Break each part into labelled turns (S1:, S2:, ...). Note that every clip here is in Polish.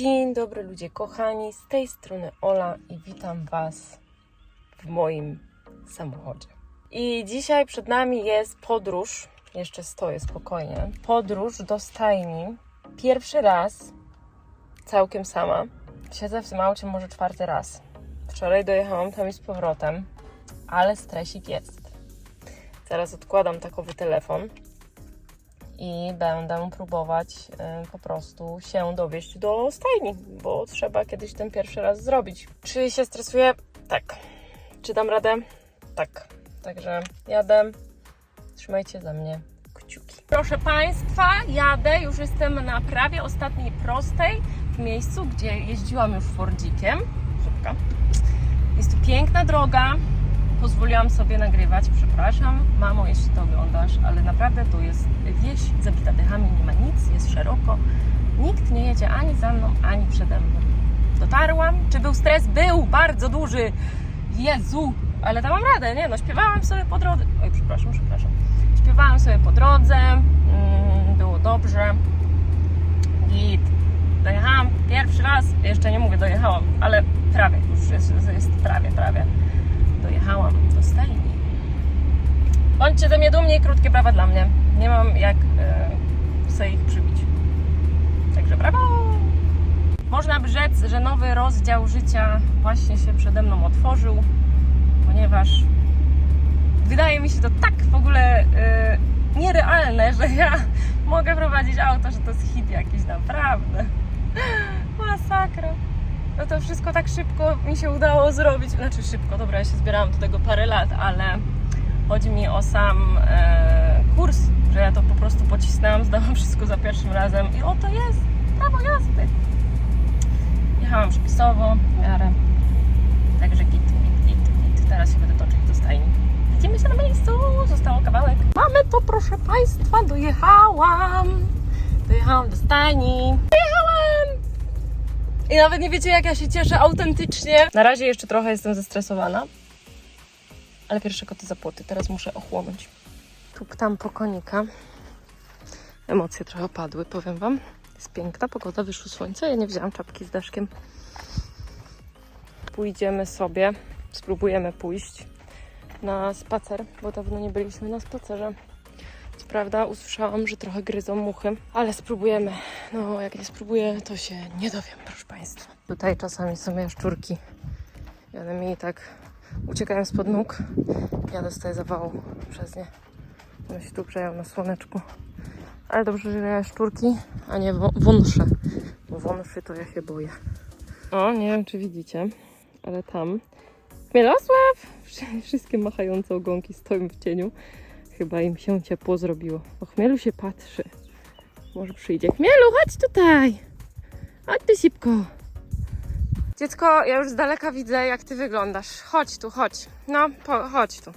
S1: Dzień dobry ludzie kochani, z tej strony Ola i witam Was w moim samochodzie. I dzisiaj przed nami jest podróż, jeszcze stoję spokojnie, podróż do stajni. Pierwszy raz całkiem sama. Siedzę w tym aucie może czwarty raz. Wczoraj dojechałam tam i z powrotem, ale stresik jest. Teraz odkładam takowy telefon i będę próbować y, po prostu się dowieść do stajni, bo trzeba kiedyś ten pierwszy raz zrobić. Czy się stresuję? Tak. Czy dam radę? Tak. Także jadę. Trzymajcie za mnie kciuki. Proszę Państwa, jadę. Już jestem na prawie ostatniej prostej w miejscu, gdzie jeździłam już Fordzikiem. Szybka. Jest tu piękna droga. Pozwoliłam sobie nagrywać, przepraszam, mamo, jeśli to oglądasz, ale naprawdę tu jest wieś zabita dechami, nie ma nic, jest szeroko. Nikt nie jedzie ani za mną, ani przede mną. Dotarłam. Czy był stres? Był bardzo duży. Jezu, ale dałam radę, nie? No, śpiewałam sobie po drodze. Oj, przepraszam, przepraszam. Śpiewałam sobie po drodze, mm, było dobrze. Git. Dojechałam pierwszy raz, jeszcze nie mówię dojechałam, ale prawie, już jest, jest prawie, prawie dojechałam do stajni. Bądźcie ze mnie dumni, krótkie brawa dla mnie. Nie mam jak e, sobie ich przybić. Także brawo! Można by rzec, że nowy rozdział życia właśnie się przede mną otworzył, ponieważ wydaje mi się to tak w ogóle e, nierealne, że ja mogę prowadzić auto, że to jest hit jakiś naprawdę. Masakra. No to wszystko tak szybko mi się udało zrobić. Znaczy szybko, dobra, ja się zbierałam do tego parę lat, ale chodzi mi o sam e, kurs, że ja to po prostu pocisnęłam, zdałam wszystko za pierwszym razem i oto jest prawo jazdy. Jechałam przepisowo, w miarę. Także git, git, git, git. Teraz się będę toczyć do stajni. Widzimy się na miejscu, zostało kawałek. Mamy to, proszę Państwa, dojechałam. Dojechałam do stajni. I nawet nie wiecie, jak ja się cieszę autentycznie. Na razie jeszcze trochę jestem zestresowana. Ale pierwsze koty za płoty. Teraz muszę ochłonąć. Tu tam po konika. Emocje trochę opadły, powiem Wam. Jest piękna pogoda, wyszło słońce. Ja nie wzięłam czapki z deszkiem. Pójdziemy sobie, spróbujemy pójść na spacer, bo dawno nie byliśmy na spacerze. Prawda usłyszałam, że trochę gryzą muchy, ale spróbujemy. No, jak nie spróbuję, to się nie dowiem, proszę Państwa. Tutaj czasami są jaszczurki. I one mi tak uciekają spod nóg. Ja dostaję zawału przez nie. One się tu grzeją na słoneczku. Ale dobrze, że jaszczurki, a nie wąsze. Bo wąszy to ja się boję. O, nie wiem, czy widzicie, ale tam Chmielosław! Wszystkie machające ogonki stoją w cieniu. Chyba im się ciepło zrobiło. O chmielu się patrzy. Może przyjdzie. Chmielu, chodź tutaj! Chodź ty szybko. Dziecko, ja już z daleka widzę, jak ty wyglądasz. Chodź tu, chodź. No, po, chodź tu.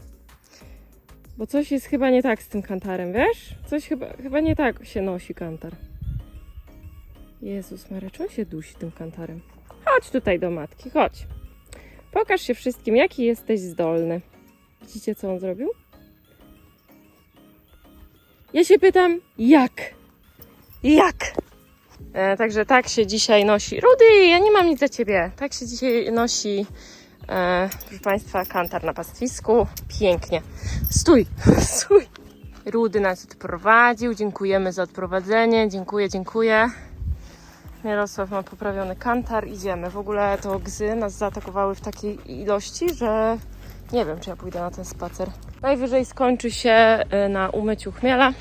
S1: Bo coś jest chyba nie tak z tym kantarem, wiesz? Coś chyba, chyba nie tak się nosi kantar. Jezus Maria, on się dusi tym kantarem? Chodź tutaj do matki, chodź. Pokaż się wszystkim, jaki jesteś zdolny. Widzicie, co on zrobił? Ja się pytam, jak? Jak? E, także tak się dzisiaj nosi. Rudy, ja nie mam nic dla ciebie. Tak się dzisiaj nosi, e, proszę Państwa, kantar na pastwisku. Pięknie. Stój, stój. Rudy nas odprowadził. Dziękujemy za odprowadzenie. Dziękuję, dziękuję. Jarosław ma poprawiony kantar. Idziemy. W ogóle to gzy nas zaatakowały w takiej ilości, że nie wiem, czy ja pójdę na ten spacer. Najwyżej skończy się y, na umyciu chmiela.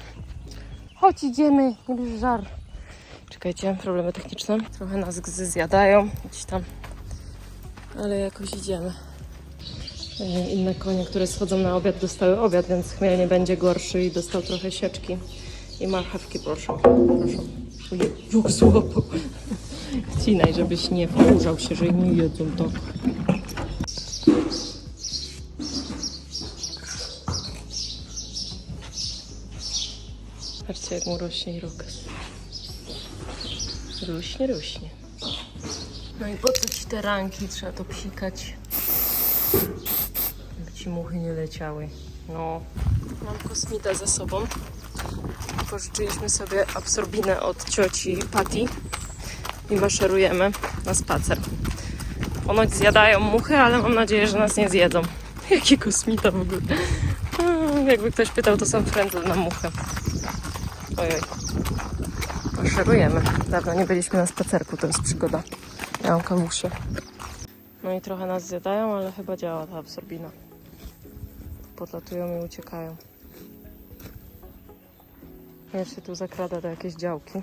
S1: Chodź, idziemy, nie bierz żar. Czekajcie, problemy techniczne. Trochę nas gzy zjadają, gdzieś tam. Ale jakoś idziemy. Y, Inne konie, które schodzą na obiad, dostały obiad, więc chmiel nie będzie gorszy i dostał trochę sieczki. I marchewki, proszę. Proszę. Ojej, złapał. Wcinaj, żebyś nie wkurzał się, że nie jedzą tak. Patrzcie, jak mu rośnie irokes. Rośnie, rośnie. No i po co ci te ranki? Trzeba to psikać. By ci muchy nie leciały. No. Mam kosmita ze sobą. Pożyczyliśmy sobie absorbinę od cioci Patty. i maszerujemy na spacer. Ponoć zjadają muchy, ale mam nadzieję, że nas nie zjedzą. Jaki kosmita w ogóle. Mm, Jakby ktoś pytał, to są frędze na muchę. Ojej. Maszerujemy. Dawno nie byliśmy na spacerku, to jest przygoda. Ja mam kawusie. No i trochę nas zjadają, ale chyba działa ta absorbina. Podlatują i uciekają. Ja się tu zakrada do jakiejś działki.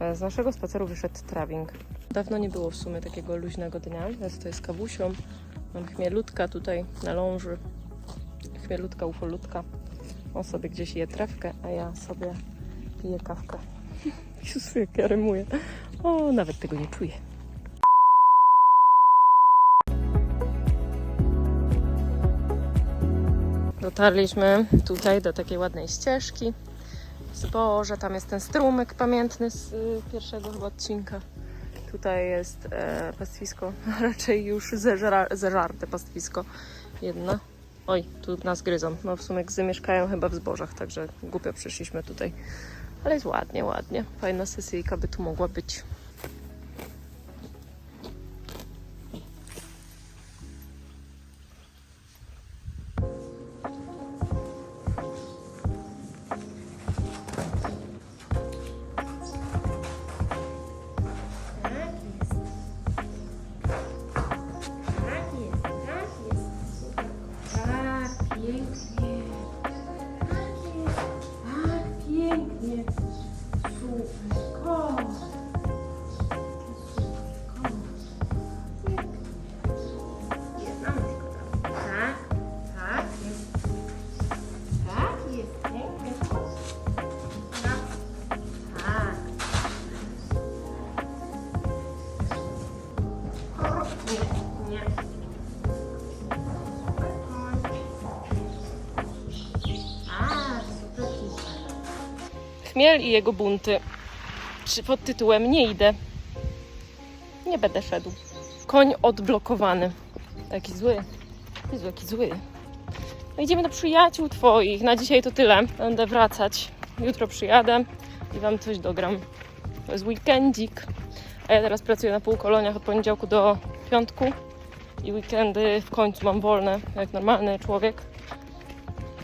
S1: E, Z naszego spaceru wyszedł trawing. Dawno nie było w sumie takiego luźnego dnia. Ja stoję z kawusią. Mam chmielutka tutaj na ląży. Chmielutka, ufolutka. On sobie gdzieś je trawkę, a ja sobie piję kawkę. Jezus, jak ja rymuję. O, nawet tego nie czuję. Dotarliśmy tutaj do takiej ładnej ścieżki. Zboże, tam jest ten strumyk pamiętny z y, pierwszego chyba odcinka. Tutaj jest e, pastwisko, raczej już zeżra, zeżarte pastwisko. Jedna. Oj, tu nas gryzą. No w sumie gzy mieszkają chyba w zbożach, także głupio przyszliśmy tutaj. Ale jest ładnie, ładnie. Fajna sesyjka by tu mogła być. Chmiel i jego bunty. Pod tytułem Nie idę. Nie będę szedł. Koń odblokowany. Taki zły. Jezu, jaki zły. No idziemy do przyjaciół twoich. Na dzisiaj to tyle. Będę wracać. Jutro przyjadę i wam coś dogram. To jest weekendzik. A ja teraz pracuję na półkoloniach od poniedziałku do piątku. I weekendy w końcu mam wolne, jak normalny człowiek.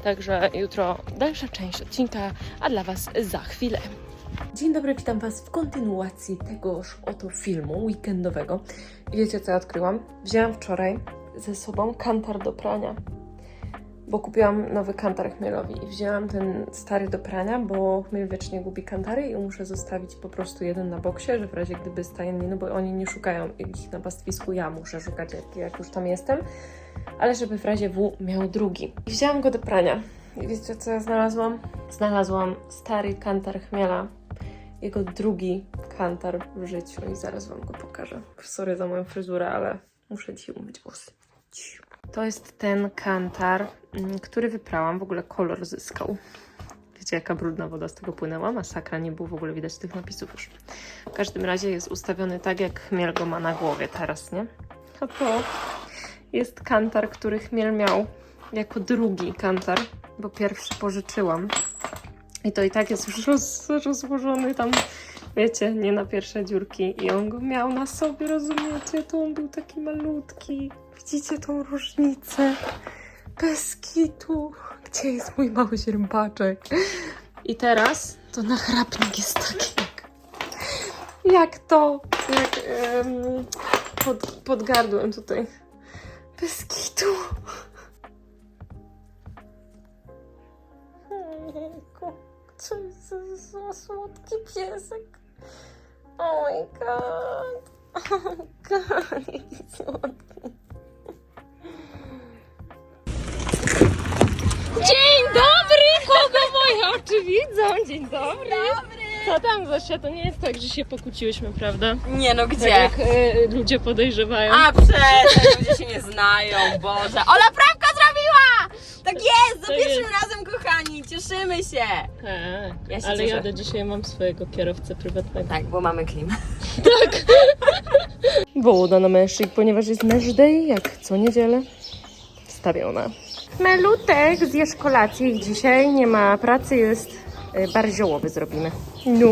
S1: Także jutro dalsza część odcinka, a dla Was za chwilę. Dzień dobry, witam Was w kontynuacji tegoż oto filmu weekendowego. Wiecie co ja odkryłam? Wzięłam wczoraj ze sobą kantar do prania, bo kupiłam nowy kantar chmielowi i wzięłam ten stary do prania, bo chmiel wiecznie gubi kantary i muszę zostawić po prostu jeden na boksie, że w razie gdyby stajemni, no bo oni nie szukają ich na pastwisku, ja muszę szukać jak, jak już tam jestem ale żeby w razie W miał drugi. I wzięłam go do prania. I wiecie co ja znalazłam? Znalazłam stary kantar chmiela. Jego drugi kantar w życiu i zaraz wam go pokażę. Sorry za moją fryzurę, ale muszę dzisiaj umyć włosy. To jest ten kantar, mm, który wyprałam. W ogóle kolor zyskał. Wiecie, jaka brudna woda z tego płynęła? Masakra, nie było w ogóle widać tych napisów już. W każdym razie jest ustawiony tak, jak chmiel go ma na głowie teraz, nie? A to jest kantar, który chmiel miał jako drugi kantar, bo pierwszy pożyczyłam. I to i tak jest już roz, rozłożony tam, wiecie, nie na pierwsze dziurki. I on go miał na sobie, rozumiecie? To on był taki malutki. Widzicie tą różnicę? Bez kitu. Gdzie jest mój mały źrębaczek? I teraz to nachrapnik jest taki jak... Jak to? Jak em, pod, pod gardłem tutaj. Bez kitu. Ojejku, co jest za, słodki piesek. Oh my god. Oh my god, jaki słodki. Dzień dobry! Kogo moje oczy widzą? Dzień dobry. Co tam, Zosia? To nie jest tak, że się pokłóciłyśmy, prawda?
S2: Nie no,
S1: Tak
S2: gdzie?
S1: jak e, ludzie podejrzewają.
S2: A przecież ludzie się nie znają, Boże. Ola prawka zrobiła! Tak jest, za
S1: To
S2: pierwszym
S1: jest.
S2: razem, kochani, cieszymy się.
S1: Tak,
S2: Ja się
S1: ale
S2: cieszę.
S1: jadę dzisiaj, mam swojego kierowcę prywatnego.
S2: Tak, bo mamy klim.
S1: Wołoda na mężczyzn, ponieważ jest męż day, jak co niedzielę wstawiona. Melutek, zjesz kolację i dzisiaj nie ma pracy, jest y, barziołowy zrobimy. No,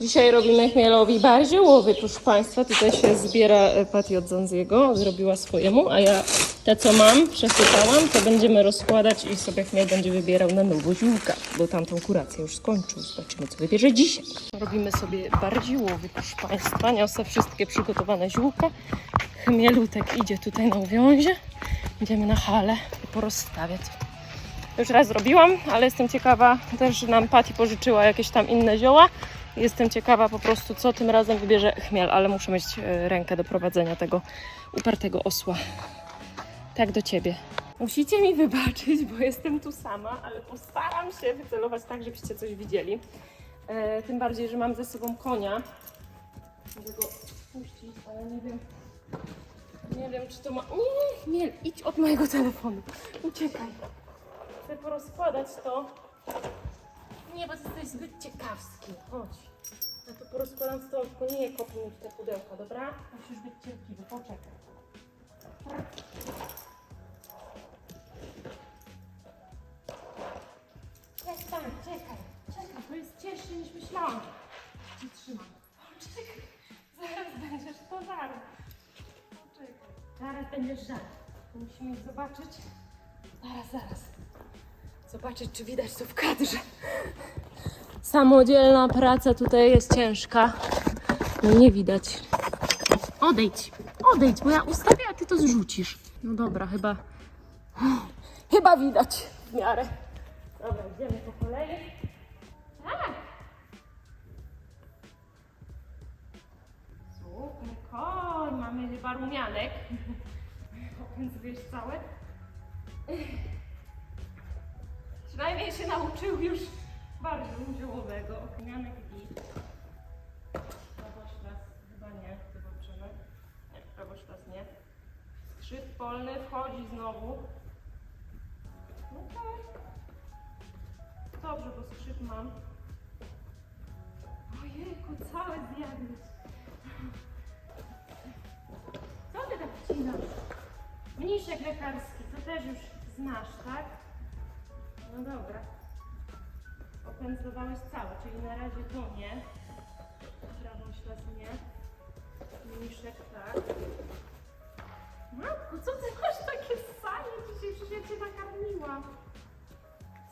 S1: Dzisiaj robimy chmielowi barziołowy, proszę Państwa. Tutaj się zbiera y, Patty od Zanziego, zrobiła swojemu, a ja te, co mam, przesypałam, to będziemy rozkładać i sobie chmiel będzie wybierał na nowo ziółka, bo tamtą kurację już skończył. Zobaczymy, co wybierze dzisiaj. Robimy sobie barziołowy, proszę Państwa. Niosę wszystkie przygotowane ziółka. Chmielutek idzie tutaj na uwiązie. Idziemy na halę i porozstawiać. Już raz zrobiłam, ale jestem ciekawa, też nam Pati pożyczyła jakieś tam inne zioła. Jestem ciekawa po prostu, co tym razem wybierze chmiel, ale muszę mieć e, rękę do prowadzenia tego upartego osła. Tak do ciebie. Musicie mi wybaczyć, bo jestem tu sama, ale postaram się wycelować tak, żebyście coś widzieli. E, tym bardziej, że mam ze sobą konia. Mogę go puścić, ale nie wiem. Nie wiem, czy to ma. Nie, nie, idź od mojego telefonu. Uciekaj. Chcę porozkładać to. Nie, bo ty jesteś zbyt ciekawski. Chodź. Ja to porozkładam tobą, tylko nie kopnij w te pudełka, dobra? Musisz być cierpliwy, poczekaj. Przestań, czekaj, czekaj, to jest cięższe niż myślałam. Cię trzymam. Poczekaj, zaraz będziesz to zaraz. Poczekaj, zaraz będziesz żar. Musimy zobaczyć. Zaraz, zaraz. Zobaczyć, czy widać to w kadrze. Samodzielna praca tutaj jest ciężka. No nie widać. Odejdź, odejdź, bo ja ustawię, a ty to zrzucisz. No dobra, chyba. Chyba widać w miarę. Dobra, idziemy po kolei. Tak. Super, koń. Mamy chyba rumianek. Opędzujesz całe. Przynajmniej się nauczył już bardzo ziołowego. Rumianek i prawoślas chyba nie. Zobaczymy. Nie, prawoślas nie. Skrzyp polny wchodzi znowu. No tak. Dobrze, bo skrzyp mam. Ojejku, całe zjadłeś. Co ty tak wcinasz? Mniszek lekarski, to też już znasz, tak? No dobra. Opędzlowałeś całe, czyli na razie to nie. Prawą ślad nie. Mniszek tak. Matko, co ty masz takie sanie dzisiaj? Przecież ja cię nakarmiłam.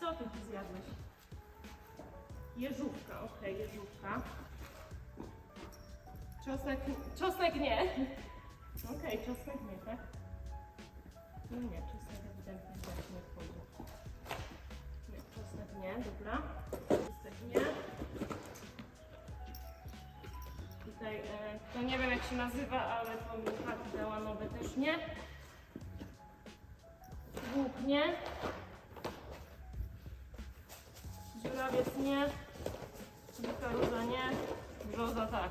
S1: Co ty tu zjadłeś? Jeżówka, okej, jeżówka. Czosnek, czosnek nie. Okej, czosnek nie, tak? No nie, czosnek ewidentnie nie wchodzi. Nie, dobra. Nie. Tutaj, e, to nie wiem jak się nazywa, ale to mi dała nowe też nie. Łuk nie. Żurawiec nie. Dzika róża nie. Brzoza tak.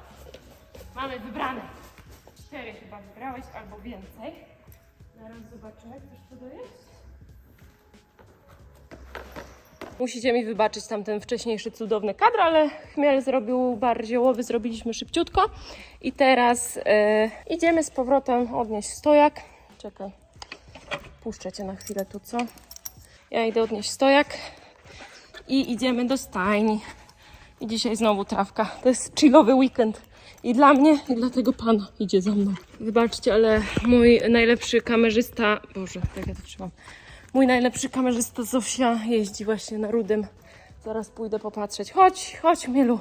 S1: Mamy wybrane. Cztery chyba wybrałeś albo więcej. Zaraz zobaczymy, chcesz to dojeść? Musicie mi wybaczyć tamten wcześniejszy cudowny kadr, ale chmiel zrobił bar ziołowy, zrobiliśmy szybciutko. I teraz e, idziemy z powrotem odnieść stojak. Czekaj, puszczę cię na chwilę tu, co? Ja idę odnieść stojak i idziemy do stajni. I dzisiaj znowu trawka. To jest chillowy weekend. I dla mnie, i dla tego pana idzie za mną. Wybaczcie, ale mój najlepszy kamerzysta... Boże, jak ja to trzymam. Mój najlepszy kamerzysta Zofia jeździ właśnie na Rudym. Zaraz pójdę popatrzeć. Chodź, chodź, Mielu.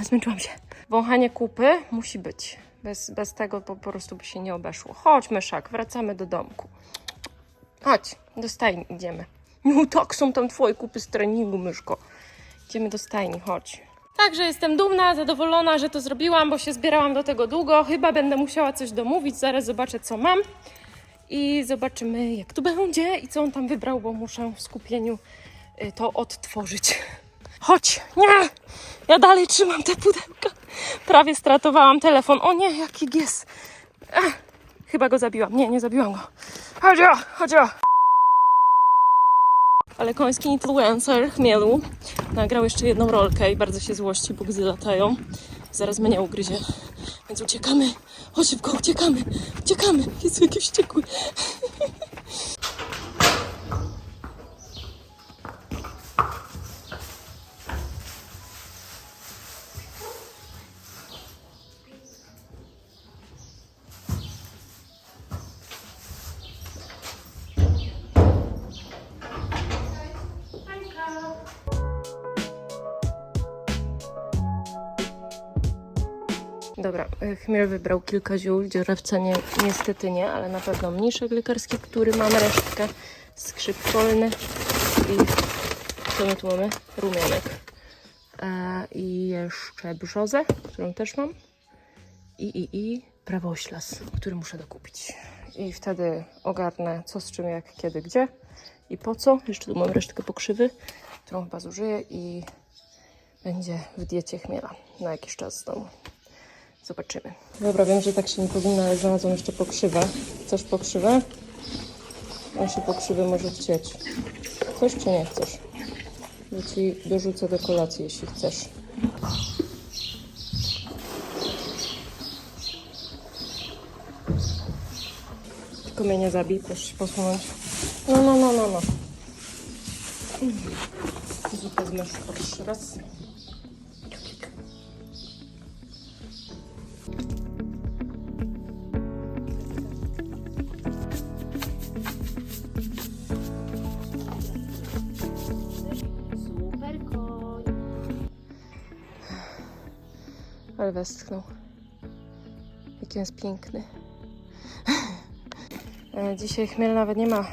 S1: Zmęczyłam się. Wąchanie kupy musi być. Bez, bez tego po prostu by się nie obeszło. Chodź, myszak, wracamy do domku. Chodź, do stajni idziemy. No tak, są tam twoje kupy z treningu, myszko. Idziemy do stajni, chodź. Także jestem dumna, zadowolona, że to zrobiłam, bo się zbierałam do tego długo. Chyba będę musiała coś domówić, zaraz zobaczę, co mam. I zobaczymy, jak tu będzie i co on tam wybrał, bo muszę w skupieniu y, to odtworzyć. Chodź, nie! Ja dalej trzymam te pudełka. Prawie stratowałam telefon. O nie, jaki gies. Chyba go zabiłam. Nie, nie zabiłam go. Chodź, o, chodź. o. Ale koński influencer Chmielu nagrał jeszcze jedną rolkę i bardzo się złości, bo gzy latają. Zaraz mnie ugryzie. Więc uciekamy. Chodź szybko, uciekamy. Uciekamy. Jezu, jaki wściekły. Dobra, y, Chmiel wybrał kilka ziół, dzierawca nie, niestety nie, ale na pewno mniszek lekarski, który mam resztkę, skrzyp polny i co my tu mamy? Rumianek. E, I jeszcze brzozę, którą też mam i, i, i prawoślas, który muszę dokupić. I wtedy ogarnę co z czym, jak, kiedy, gdzie i po co. Jeszcze tu mam resztkę pokrzywy, którą chyba zużyję i będzie w diecie chmiela na jakiś czas znowu. Zobaczymy. Dobra, wiem, że tak się nie powinno, ale znalazłam jeszcze pokrzywę. Chcesz pokrzywę? On się pokrzywę może chcieć. Chcesz czy nie chcesz? Ja ci dorzucę do kolacji, jeśli chcesz. Tylko mnie nie zabij, proszę się posunąć. No, no, no, no, no. Zupę z myszką jeszcze raz. Ale westchnął. Jaki jest piękny. E, Dzisiaj Chmiel nawet nie ma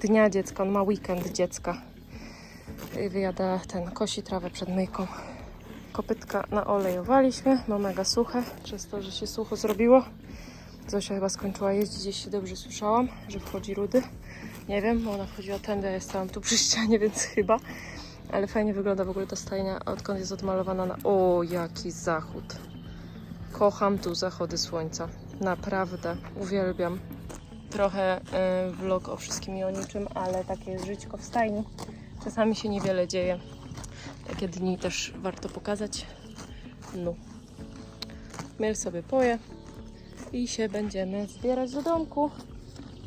S1: dnia dziecka, on ma weekend dziecka. I wyjada ten, kosi trawę przed myjką. Kopytka naolejowaliśmy, ma mega suche, przez to, że się sucho zrobiło. Zosia chyba skończyła jeździć, jeśli dobrze słyszałam, że wchodzi rudy. Nie wiem, bo ona wchodziła tędy, ja stałam tu przy ścianie, więc chyba. Ale fajnie wygląda w ogóle ta stajnia, odkąd jest odmalowana na... O, jaki zachód. Kocham tu zachody słońca. Naprawdę, uwielbiam. Trochę y, vlog o wszystkim i o niczym, ale takie jest żyćko w stajni. Czasami się niewiele dzieje. Takie dni też warto pokazać. No. Miel sobie poje i się będziemy zbierać do domku.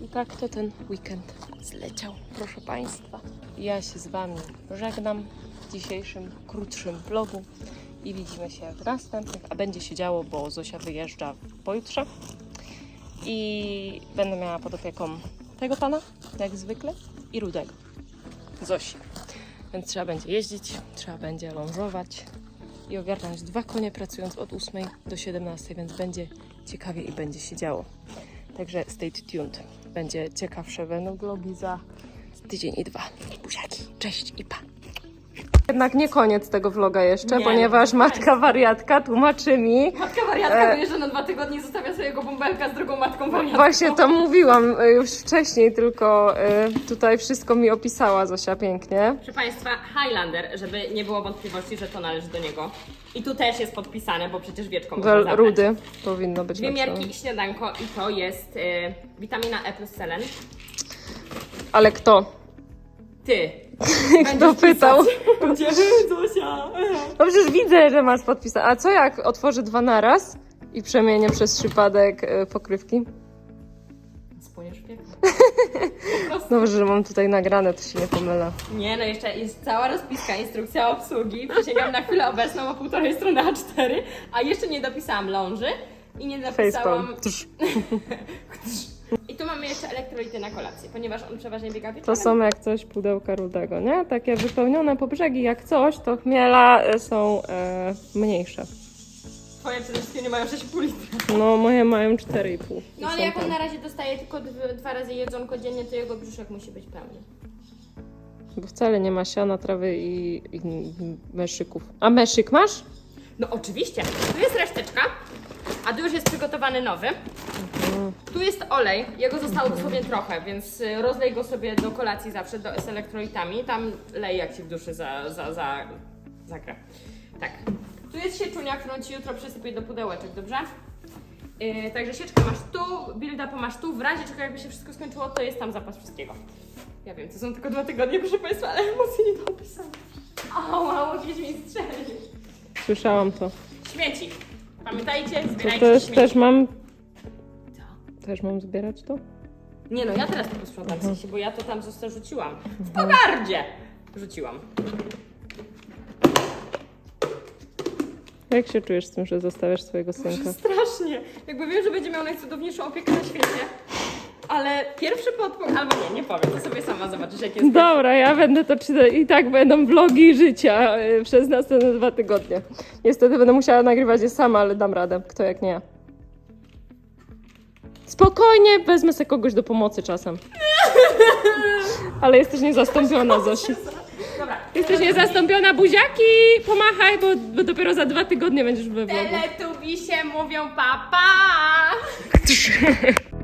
S1: I tak to ten weekend zleciał, proszę Państwa. Ja się z Wami żegnam w dzisiejszym, krótszym vlogu i widzimy się w następnych, a będzie się działo, bo Zosia wyjeżdża pojutrze i będę miała pod opieką tego pana, jak zwykle, i Rudego, Zosi. Więc trzeba będzie jeździć, trzeba będzie lążować i ogarnąć dwa konie pracując od 8 do 17, więc będzie ciekawie i będzie się działo. Także stay tuned. Będzie ciekawsze będą za tydzień i dwa. Buziaki, cześć i pa. Jednak nie koniec tego vloga jeszcze,
S2: Nie,
S1: ponieważ
S2: no,
S1: matka wariatka tłumaczy mi,
S2: Matka wariatka wyjeżdża na dwa tygodnie i zostawia swojego bąbelka z drugą matką wariatką.
S1: Właśnie to mówiłam y, już wcześniej, tylko y, tutaj wszystko mi opisała Zosia pięknie.
S2: Proszę Państwa, Highlander, żeby nie było wątpliwości, że to należy do niego. I tu też jest podpisane, bo przecież wieczką można
S1: Wel, rudy powinno być
S2: Dwie miarki i śniadanko i to jest y, witamina E plus selen.
S1: Ale kto?
S2: Ty.
S1: Kto pytał?
S2: Gdzie Zosia?
S1: No przecież widzę, że masz podpisane. A co jak otworzę dwa naraz i przemienię przez przypadek y, pokrywki?
S2: Spłoniesz w piekle.
S1: Dobrze, że mam tutaj nagrane, to się nie pomylę.
S2: Nie, no jeszcze jest cała rozpiska, instrukcja obsługi. Przysięgam na chwilę obecną ma półtorej strony A4, a jeszcze nie dopisałam ląży i nie dopisałam...
S1: Facepalm. Tsz.
S2: I tu mamy jeszcze elektrolity na kolację, ponieważ on przeważnie biega
S1: To
S2: wieczorem.
S1: są jak coś pudełka rudego, nie? Takie wypełnione po brzegi jak coś, to chmiela y, są e, mniejsze.
S2: Twoje przede wszystkim nie mają 6,5 litra.
S1: No moje mają 4,5.
S2: No ale jak on na razie dostaje tylko dwa, dwa razy jedzonko dziennie, to jego brzuszek musi być pełny.
S1: Bo wcale nie ma siana, trawy i, i meszyków. A meszyk masz?
S2: No oczywiście. Tu jest reszteczka, a tu już jest przygotowany nowy. Tu jest olej, jego zostało dosłownie trochę, więc y, rozlej go sobie do kolacji zawsze do, z elektrolitami. Tam lej jak ci w duszy za, za, za, zagra. Tak. Tu jest sieczunia, którą ci jutro przysypię do pudełeczek, dobrze? Yy, także sieczkę masz tu, build-up masz tu, w razie czego jakby się wszystko skończyło, to jest tam zapas wszystkiego. Ja wiem, to są tylko dwa tygodnie, proszę Państwa, ale emocje nie do opisania. Ała, jakieś mi strzeli.
S1: Słyszałam to.
S2: Śmieci. Pamiętajcie,
S1: To
S2: zbierajcie
S1: też,
S2: śmieci.
S1: też mam.
S2: Co?
S1: Też mam zbierać to?
S2: Nie no, ja teraz to posprzątam w sensie, bo ja to tam zostało rzuciłam. W pogardzie! Rzuciłam.
S1: Jak się czujesz z tym, że zostawiasz swojego synka?
S2: Strasznie. Jakby wiem, że będzie miał najcudowniejszą opiekę na świecie. Ale pierwszy podpunkt, albo nie, nie powiem, to sobie sama zobaczysz, jak jest.
S1: Dobra, ja będę to czytać. I tak będą vlogi życia y, przez następne dwa tygodnie. Niestety będę musiała nagrywać je sama, ale dam radę. Kto jak nie ja. Spokojnie, wezmę sobie kogoś do pomocy czasem. Ale jesteś niezastąpiona, Zosi.
S2: Dobra.
S1: Jesteś niezastąpiona, buziaki! Pomachaj, bo, bo dopiero za dwa tygodnie będziesz we vlogu.
S2: Teletubisie mówią papa. Pa.